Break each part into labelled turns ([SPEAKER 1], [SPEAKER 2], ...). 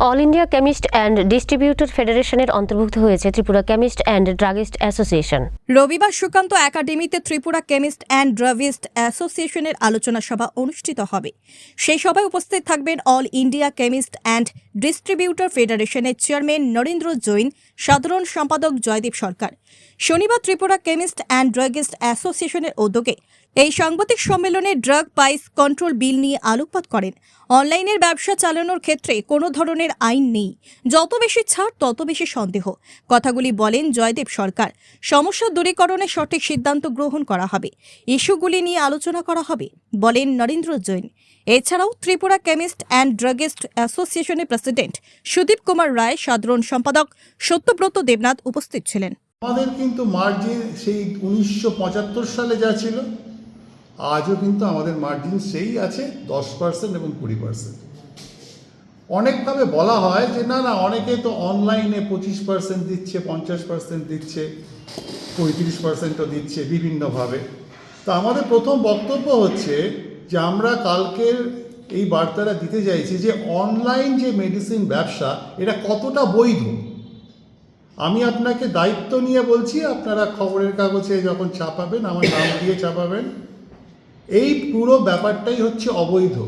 [SPEAKER 1] All India chemist and distributor ফেডারেশনের অন্তর্ভুক্ত হয়েছে Tripura chemist and druggist association
[SPEAKER 2] রবিবার সুকান্ত একাডেমিতে ত্রিপুরা কেমিস্ট অ্যান্ড ড্রাগিস্ট অ্যাসোসিয়েশনের আলোচনা সভা অনুষ্ঠিত হবে। সেই সভায় উপস্থিত থাকবেন all India chemist and distributor ফেডারেশনের চেয়ারম্যান নরেন্দ্র জৈন, সাধারণ সম্পাদক জয়দীপ সরকার। শনিবার ত্রিপুরা কেমিস্ট অ্যান্ড ড্রাগিস্ট অ্যাসোসিয়েশনের উদ্যোগে এই সাংবাদিক সম্মেলনে ড্রাগ প্রাইস কন্ট্রোল বিল নিয়ে আলোকপাত করেন। অনলাইনের ব্যবসা চালানোর ক্ষেত্রে কোনো ধরনের আইন নেই। যত বেশি ছাড়, তত বেশি সন্দেহ। কথাগুলি বলেন জয়দেব সরকার। সমস্যা দূরীকরণে সঠিক সিদ্ধান্ত গ্রহণ করা হবে। ইস্যুগুলি নিয়ে আলোচনা করা হবে, বলেন নরেন্দ্র জৈন। এছাড়াও ত্রিপুরা কেমিস্ট অ্যান্ড ড্রাগিস্ট অ্যাসোসিয়েশনের প্রেসিডেন্ট সুদীপ কুমার রায়, সাধারণ সম্পাদক সত্যব্রত দেবনাথ উপস্থিত ছিলেন।
[SPEAKER 3] আমাদের কিন্তু মার্জিন সেই উনিশশো পঁচাত্তর সালে যা ছিল আজও কিন্তু আমাদের মার্জিন সেই আছে, দশ পার্সেন্ট এবং কুড়ি পার্সেন্ট অনেকভাবে বলা হয় যে, না না, অনেকে তো অনলাইনে পঁচিশ পার্সেন্ট দিচ্ছে, পঞ্চাশ পার্সেন্ট দিচ্ছে, পঁয়ত্রিশ পার্সেন্টও দিচ্ছে বিভিন্নভাবে। তো আমাদের প্রথম বক্তব্য হচ্ছে যে, আমরা কালকের এই বার্তাটা দিতে চাইছি যে অনলাইন যে মেডিসিন ব্যবসা, এটা কতটা বৈধ? আমি আপনাকে দায়িত্ব নিয়ে বলছি, আপনারা খবরের কাগজে যখন ছাপাবেন, আমার নাম দিয়ে ছাপাবেন। এই পুরো ব্যাপারটাই হচ্ছে অবৈধ।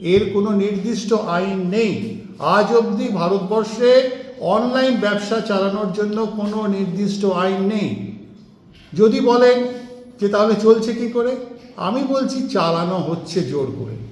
[SPEAKER 3] এর কোনো নির্দিষ্ট আইন নেই। আজ অবধি ভারতবর্ষে অনলাইন ব্যবসা চালানোর জন্য কোনো নির্দিষ্ট আইন নেই। যদি বলেন যে তাহলে চলছে কি করে? আমি বলছি চালানো হচ্ছে জোর করে।